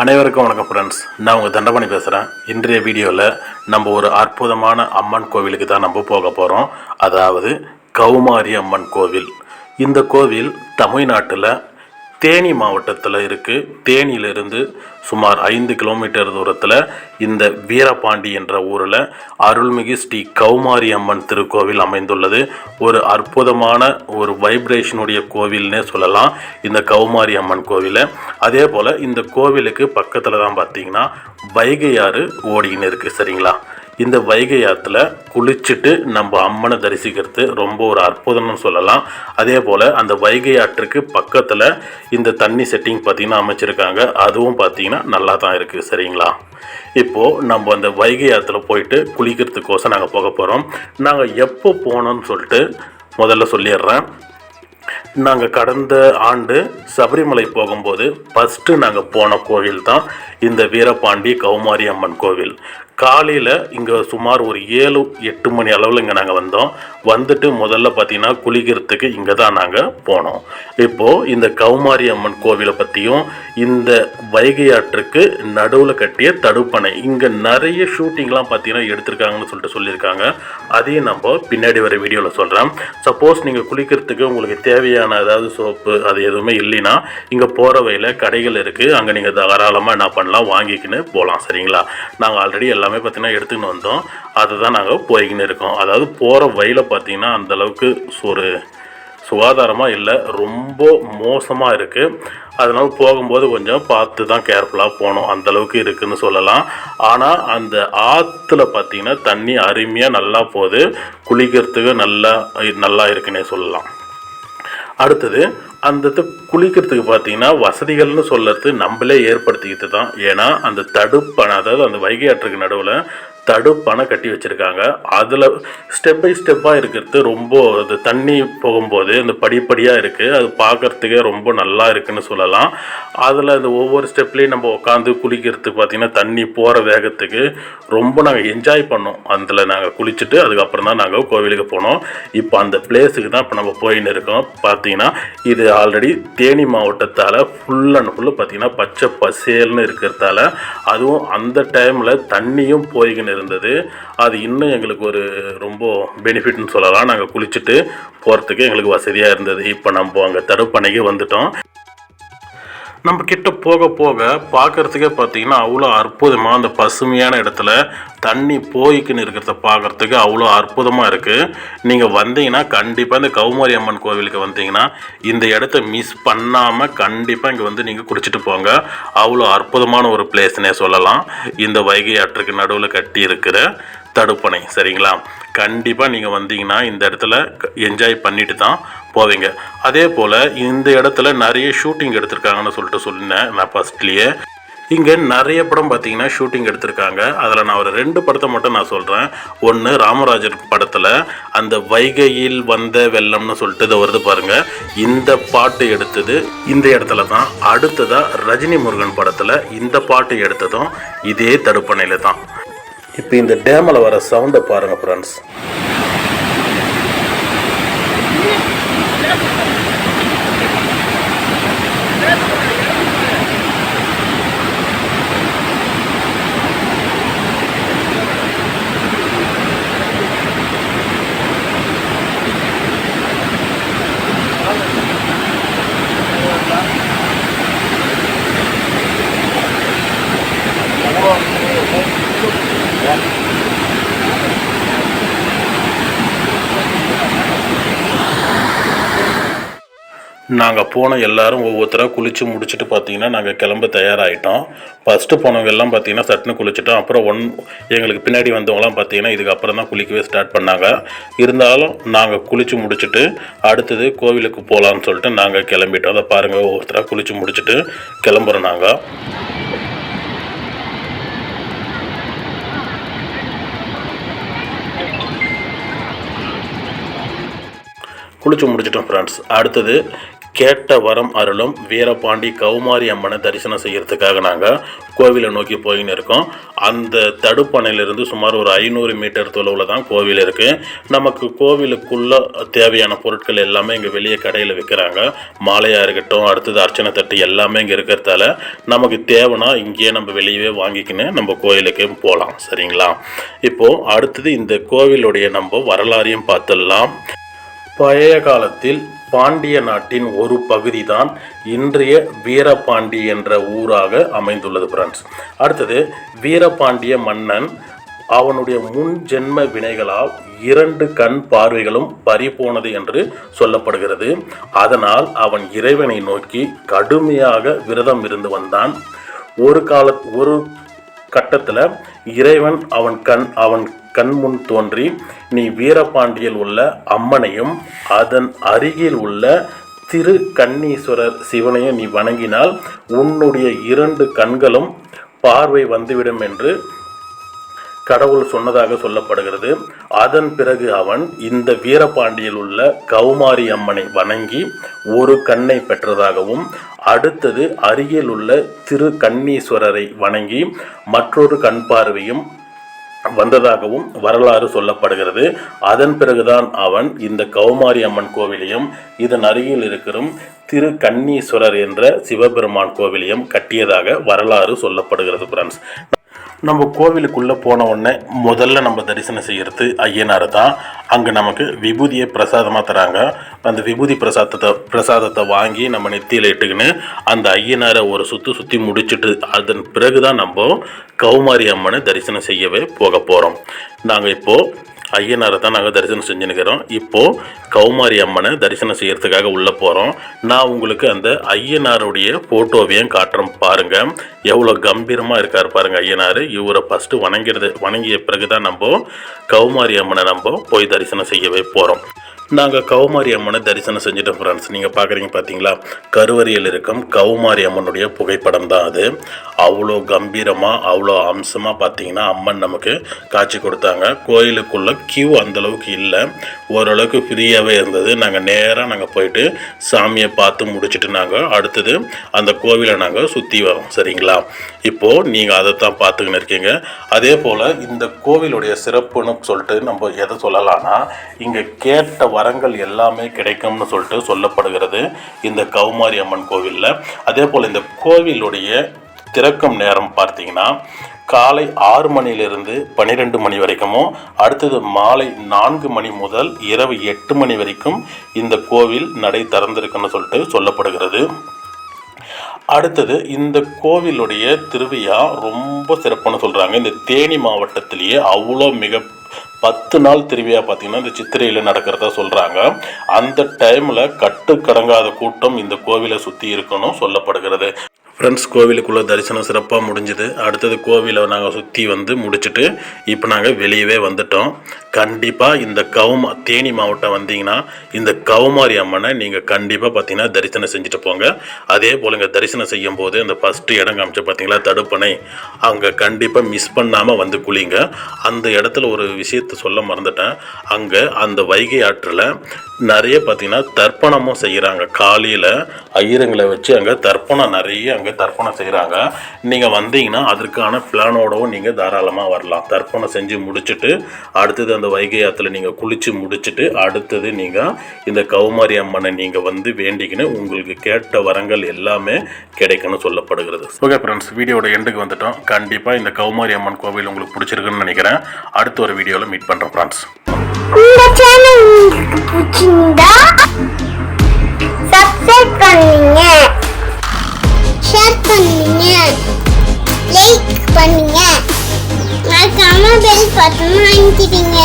அனைவருக்கும் வணக்கம் ஃப்ரெண்ட்ஸ் நான் உங்கள் தண்டபாணி பேசுகிறேன் இன்றைய வீடியோவில் நம்ம ஒரு அற்புதமான அம்மன் கோவிலுக்கு தான் நம்ம போக போகிறோம் அதாவது கௌமாரி அம்மன் கோவில். இந்த கோவில் தமிழ்நாட்டில் தேனி மாவட்டத்தில் இருக்குது தேனியிலிருந்து சுமார் ஐந்து கிலோமீட்டர் தூரத்தில் இந்த வீரபாண்டி என்ற ஊரில் அருள்மிகு ஸ்ரீ கௌமாரி அம்மன் திருக்கோவில் அமைந்துள்ளது. ஒரு அற்புதமான ஒரு வைப்ரேஷனுடைய கோவில்னே சொல்லலாம். இந்த கௌமாரி அம்மன் கோவிலை. அதே போல் இந்த கோவிலுக்கு பக்கத்தில் தான் பார்த்தீங்கன்னா வைகையாறு ஆறு ஓடிக்கின்னு இருக்குது சரிங்களா? இந்த வைகை ஆற்றுல குளிச்சுட்டு நம்ம அம்மனை தரிசிக்கிறது ரொம்ப ஒரு அற்புதம்னு சொல்லலாம். அதே போல் அந்த வைகை ஆற்றுக்கு பக்கத்தில் இந்த தண்ணி செட்டிங் பார்த்திங்கன்னா அமைச்சிருக்காங்க. அதுவும் பார்த்திங்கன்னா நல்லா தான் இருக்குது சரிங்களா? இப்போது நம்ம அந்த வைகை ஆற்றுல போயிட்டு குளிக்கிறதுக்கோசம் நாங்கள் போக போகிறோம் நாங்கள் எப்போ போனோம்னு சொல்லிட்டு முதல்ல சொல்லிடுறேன். நாங்கள் கடந்த ஆண்டு சபரிமலை போகும்போது ஃபஸ்ட்டு நாங்கள் போன கோவில் தான் இந்த வீரபாண்டி கௌமாரி அம்மன் கோவில். காலையில் இங்கே சுமார் ஒரு ஏழு எட்டு மணி அளவில் இங்கே நாங்கள் வந்தோம். வந்துட்டு முதல்ல பார்த்தீங்கன்னா குளிக்கிறதுக்கு இங்கே தான் நாங்கள் போனோம். இப்போது இந்த கௌமாரி அம்மன் கோவிலை பற்றியும் இந்த வைகை ஆற்றுக்கு நடுவில் கட்டிய தடுப்பணை இங்கே நிறைய ஷூட்டிங்லாம் பார்த்தீங்கன்னா எடுத்திருக்காங்கன்னு சொல்லிட்டு சொல்லியிருக்காங்க. அதையும் நம்ம பின்னாடி வர வீடியோவில் சொல்கிறேன் சப்போஸ் நீங்கள் குளிக்கிறதுக்கு உங்களுக்கு தேவை தேவையான ஏதாவது சோப்பு அது எதுவுமே இல்லைன்னா இங்கே போகிற வழியில் கடைகள் இருக்குது அங்கே நீங்கள் தாராளமாக என்ன பண்ணலாம் வாங்கிக்கின்னு போகலாம் சரிங்களா? நாங்கள் ஆல்ரெடி எல்லாமே பார்த்திங்கன்னா எடுத்துக்கின்னு வந்தோம். அதுதான் நாங்கள் போய்கின்னு இருக்கோம். அதாவது போகிற வழியில் பார்த்தீங்கன்னா அந்தளவுக்கு ஒரு சுகாதாரமாக இல்லை ரொம்ப மோசமாக இருக்குது அதனால் போகும்போது கொஞ்சம் பார்த்து தான் கேர்ஃபுல்லாக போகணும் அந்தளவுக்கு இருக்குதுன்னு சொல்லலாம். ஆனால் அந்த ஆற்றுல பார்த்திங்கன்னா தண்ணி அருமையாக நல்லா போகுது. குளிக்கிறதுக்கு நல்லா நல்லா இருக்குன்னே சொல்லலாம். அடுத்தது அந்த குளிக்கிறதுக்கு பார்த்தீங்கன்னா வசதிகள்னு சொல்கிறது நம்மளே ஏற்படுத்திக்கிட்டு தான். ஏன்னா அந்த தடுப்பான அதாவது அந்த வைகை ஆற்றுக்கு நடுவில் தடுப்பணை கட்டி வச்சுருக்காங்க. அதில் ஸ்டெப் பை ஸ்டெப்பாக இருக்கிறது ரொம்ப அது தண்ணி போகும்போது அந்த படிப்படியாக இருக்குது அது பார்க்குறதுக்கே ரொம்ப நல்லா இருக்குன்னு சொல்லலாம். அதில் அந்த ஒவ்வொரு ஸ்டெப்லேயும் நம்ம உட்காந்து குளிக்கிறதுக்கு பார்த்திங்கன்னா தண்ணி போகிற வேகத்துக்கு ரொம்ப நாங்கள் என்ஜாய் பண்ணோம். அதில் நாங்கள் குளிச்சுட்டு அதுக்கப்புறம் தான் நாங்கள் கோவிலுக்கு போனோம். இப்போ அந்த பிளேஸுக்கு தான் இப்போ நம்ம போயின்னு இருக்கோம். பார்த்தீங்கன்னா இது ஆல்ரெடி தேனி மாவட்டத்தால் ஃபுல் அண்ட் ஃபுல்லு பார்த்திங்கன்னா பச்சை பசேல்னு இருக்கிறதால அதுவும் அந்த டைமில் தண்ணியும் போய்கின்னு இருந்தது. அது இன்னும் எங்களுக்கு ஒரு ரொம்ப பெனிஃபிட்னு சொல்லலாம். நாங்கள் குளிச்சுட்டு போகிறதுக்கு எங்களுக்கு வசதியாக இருந்தது. இப்போ நம்ம அங்கே தடுப்பணைக்கு வந்துட்டோம். நம்ம கிட்ட போக போக பார்க்குறதுக்கே பார்த்தீங்கன்னா அவ்வளோ அற்புதமாக அந்த பசுமையான இடத்துல தண்ணி போய்க்குன்னு இருக்கிறத பார்க்குறதுக்கு அவ்வளோ அற்புதமாக இருக்குது நீங்கள் வந்தீங்கன்னா கண்டிப்பாக இந்த கௌமாரி அம்மன் கோவிலுக்கு வந்தீங்கன்னா இந்த இடத்த மிஸ் பண்ணாமல் கண்டிப்பாக இங்கே வந்து நீங்கள் குடிச்சிட்டு போங்க. அவ்வளோ அற்புதமான ஒரு பிளேஸ்னே சொல்லலாம். இந்த வைகை ஆற்றுக்கு நடுவில் கட்டி இருக்கிற தடுப்பணை சரிங்களா? கண்டிப்பாக நீங்கள் வந்தீங்கன்னா இந்த இடத்துல என்ஜாய் பண்ணிட்டு தான் போவீங்க அதே போல் இந்த இடத்துல நிறைய ஷூட்டிங் எடுத்திருக்காங்கன்னு சொல்லிட்டு சொன்னேன் நான் ஃபஸ்ட்லேயே இங்கே நிறைய படம் பார்த்தீங்கன்னா ஷூட்டிங் எடுத்திருக்காங்க. அதில் நான் ஒரு ரெண்டு படத்தை மட்டும் நான் சொல்கிறேன் ஒன்று ராமராஜர் படத்தில் அந்த வைகையில் வந்த வெள்ளம்னு சொல்லிட்டு இதை வருது பாருங்கள் இந்த பாட்டு எடுத்தது இந்த இடத்துல தான். அடுத்ததாக ரஜினி முருகன் படத்தில் இந்த பாட்டு எடுத்ததும் இதே தடுப்பணையில் தான். இப்போ இந்த டேமில் வர சவுண்டை பாருங்கள் ஃப்ரெண்ட்ஸ் நாங்கள் போன எல்லாரும் ஒவ்வொருத்தராக குளித்து முடிச்சுட்டு பார்த்தீங்கன்னா நாங்கள் கிளம்ப தயாராகிட்டோம் ஃபஸ்ட்டு போனவங்க எல்லாம் பார்த்தீங்கன்னா சட்டுன்னு குளிச்சிட்டோம். அப்புறம் ஒன் எங்களுக்கு பின்னாடி வந்தவங்களாம் பார்த்தீங்கன்னா இதுக்கப்புறம் தான் குளிக்கவே ஸ்டார்ட் பண்ணாங்க. இருந்தாலும் நாங்கள் குளித்து முடிச்சுட்டு அடுத்தது கோவிலுக்கு போகலான்னு சொல்லிட்டு நாங்கள் கிளம்பிட்டோம். அதை பாருங்கள் ஒவ்வொருத்தராக குளித்து முடிச்சுட்டு கிளம்புறோம் நாங்கள் குளிச்சு முடிச்சிட்டோம் ஃப்ரெண்ட்ஸ் அடுத்தது கேட்ட வரம் அருளும் வீரபாண்டி கௌமாரி அம்மனை தரிசனம் செய்கிறதுக்காக நாங்கள் கோவிலை நோக்கி போயின்னு இருக்கோம். அந்த தடுப்பணையிலிருந்து சுமார் ஒரு ஐநூறு மீட்டர் தொலைவில் தான் கோவில் இருக்குது நமக்கு கோவிலுக்குள்ள தேவையான பொருட்கள் எல்லாமே இங்கே வெளியே கடையில் விற்கிறாங்க மாலையாக இருக்கட்டும் அடுத்தது அர்ச்சனை தட்டு எல்லாமே இங்கே இருக்கிறதால நமக்கு தேவைன்னா இங்கேயே நம்ம வெளியவே வாங்கிக்கின்னு நம்ம கோயிலுக்கு போகலாம் சரிங்களா? இப்போது அடுத்தது இந்த கோவிலுடைய நம்ம வரலாறையும் பார்த்துடலாம். பழைய காலத்தில் பாண்டிய நாட்டின் ஒரு பகுதி தான் இன்றைய வீரபாண்டி என்ற ஊராக அமைந்துள்ளது பிரான்ஸ் அடுத்தது வீரபாண்டிய மன்னன் அவனுடைய முன் ஜென்ம வினைகளால் இரண்டு கண் பார்வைகளும் பறிபோனது என்று சொல்லப்படுகிறது. அதனால் அவன் இறைவனை நோக்கி கடுமையாக விரதம் இருந்து வந்தான். ஒரு கால ஒரு கட்டத்தில் இறைவன் அவன் கண் அவன் கண்முன் தோன்றி நீ வீரபாண்டியில் உள்ள அம்மனையும் அதன் அருகில் உள்ள திரு கண்ணீஸ்வரர் சிவனையும் நீ வணங்கினால் உன்னுடைய இரண்டு கண்களும் பார்வை வந்துவிடும் என்று கடவுள் சொன்னதாக சொல்லப்படுகிறது. அதன் பிறகு அவன் இந்த வீரபாண்டியில் உள்ள கௌமாரி அம்மனை வணங்கி ஒரு கண்ணை பெற்றதாகவும் அடுத்தது அருகில் உள்ள திரு கண்ணீஸ்வரரை வணங்கி மற்றொரு கண் பார்வையும் வந்ததாகவும் வரலாறு சொல்லப்படுகிறது. அதன் பிறகுதான் அவன் இந்த கௌமாரி அம்மன் கோவிலையும் இதன் அருகில் இருக்கிற திரு கன்னீஸ்வரர் என்ற சிவபெருமான் கோவிலையும் கட்டியதாக வரலாறு சொல்லப்படுகிறது ஃப்ரெண்ட்ஸ் நம்ம கோவிலுக்குள்ளே போன உடனே முதல்ல நம்ம தரிசனம் செய்கிறது ஐயனார் தான். அங்கே நமக்கு விபூதியை பிரசாதமாக தராங்க. அந்த விபூதி பிரசாதத்தை பிரசாதத்தை வாங்கி நம்ம நெத்தியில் இட்டுக்கின்னு அந்த ஐயனாரை ஒரு சுற்றி சுற்றி முடிச்சுட்டு அதன் பிறகு தான் நம்ம கௌமாரி அம்மனை தரிசனம் செய்யவே போக போகிறோம் நாங்கள் இப்போது ஐயனாரை தான் நாங்கள் தரிசனம் செஞ்சுன்னுக்கிறோம் இப்போது கௌமாரி அம்மனை தரிசனம் செய்கிறதுக்காக உள்ளே போகிறோம் நான் உங்களுக்கு அந்த ஐயனாருடைய ஃபோட்டோவையும் காட்டுறேன் பாருங்கள் எவ்வளோ கம்பீரமாக இருக்கார் பாருங்கள் ஐயனார். இவரை ஃபஸ்ட்டு வணங்கிறது வணங்கிய பிறகு தான் நம்ம கௌமாரி அம்மனை நம்ம போய் தரிசனம் செய்யவே போகிறோம் நாங்கள் கௌமாரி அம்மனை தரிசனம் செஞ்சுட்டோம் ஃப்ரெண்ட்ஸ் நீங்கள் பார்க்குறீங்க பார்த்தீங்களா கருவறையில் இருக்கும் கௌமாரி அம்மனுடைய புகைப்படம் தான் அது. அவ்வளோ கம்பீரமாக அவ்வளோ அம்சமாக பார்த்தீங்கன்னா அம்மன் நமக்கு காட்சி கொடுத்தாங்க. கோயிலுக்குள்ளே கியூ அந்தளவுக்கு இல்லை. ஓரளவுக்கு ஃப்ரீயாகவே இருந்தது. நாங்கள் நேராக நாங்கள் போயிட்டு சாமியை பார்த்து முடிச்சுட்டு நாங்கள் அடுத்தது அந்த கோவிலை நாங்கள் சுற்றி வரோம். சரிங்களா? இப்போது நீங்கள் அதை தான் பார்த்துக்கின்னு இருக்கீங்க. அதே போல் இந்த கோவிலுடைய சிறப்புன்னு சொல்லிட்டு நம்ம எதை சொல்லலாம்னா இங்கே கேட்ட வரங்கள் எல்லாமே கிடைக்கும்னு சொல்லிட்டு சொல்லப்படுகிறது இந்த கௌமாரி அம்மன் கோவிலில். அதே போல் இந்த கோவிலுடைய திறக்கும் நேரம் பார்த்தீங்கன்னா காலை ஆறு மணியிலிருந்து பன்னிரெண்டு மணி வரைக்குமோ அடுத்தது மாலை நான்கு மணி முதல் இரவு எட்டு மணி வரைக்கும் இந்த கோவில் நடை திறந்திருக்குன்னு சொல்லிட்டு சொல்லப்படுகிறது. அடுத்தது இந்த கோவிலுடைய திருவிழா ரொம்ப சிறப்புன்னு சொல்கிறாங்க இந்த தேனி மாவட்டத்திலேயே அவ்வளோ மிக பத்து நாள் திருவிழா பார்த்தீங்கன்னா இந்த சித்திரையில் நடக்கிறதா சொல்கிறாங்க அந்த டைமில் கட்டுக்கடங்காத கூட்டம் இந்த கோவிலை சுற்றி இருக்கணும் சொல்லப்படுகிறது. ஃப்ரெண்ட்ஸ் கோவிலுக்குள்ளே தரிசனம் சிறப்பாக முடிஞ்சுது. அடுத்தது கோவிலை நாங்கள் சுற்றி வந்து முடிச்சுட்டு இப்போ நாங்கள் வெளியவே வந்துட்டோம். கண்டிப்பாக இந்த கவுமா தேனி மாவட்டம் வந்தீங்கன்னா இந்த கவுமாரி அம்மனை நீங்கள் கண்டிப்பாக பார்த்தீங்கன்னா தரிசனம் செஞ்சுட்டு போங்க. அதே போல் இங்கே தரிசனம் செய்யும் போது அந்த ஃபஸ்ட்டு இடம் காமிச்சு பார்த்தீங்களா தடுப்பணை. அங்கே கண்டிப்பாக மிஸ் பண்ணாமல் வந்து குளிங்க. அந்த இடத்துல ஒரு விஷயத்த சொல்ல மறந்துட்டேன். அங்கே அந்த வைகை ஆற்றில் நிறைய பார்த்தீங்கன்னா தர்ப்பணமும் செய்கிறாங்க காலையில் ஐயருங்களை வச்சு அங்கே தர்ப்பணம் நிறைய அங்கே தர்ப்பணம் செய்கிறாங்க நீங்கள் வந்தீங்கன்னா அதற்கான பிளானோடவும் நீங்கள் தாராளமாக வரலாம். தர்ப்பணம் செஞ்சு முடிச்சுட்டு அடுத்தது அந்த வைகை ஆற்றுல நீங்கள் குளித்து முடிச்சுட்டு அடுத்தது நீங்கள் இந்த கௌமாரி அம்மனை நீங்கள் வந்து வேண்டிக்கின்னு உங்களுக்கு கேட்ட வரங்கள் எல்லாமே கிடைக்கும்னு சொல்லப்படுகிறது. ஓகே ஃப்ரெண்ட்ஸ் வீடியோட எண்டுக்கு வந்துட்டோம். கண்டிப்பாக இந்த கௌமாரி அம்மன் கோவில் உங்களுக்கு பிடிச்சிருக்குன்னு நினைக்கிறேன். அடுத்த ஒரு வீடியோவில் மீட் பண்ணுறோம் ஃப்ரெண்ட்ஸ் இந்த சேனல் உங்களுக்கு பிடிச்சிருந்தா சப்ஸ்கிரைப் பண்ணுங்க. ஷேர் பண்ணுங்க. லைக் பண்ணுங்க. மறக்காம பெல் பட்டன் அழுத்திடுங்க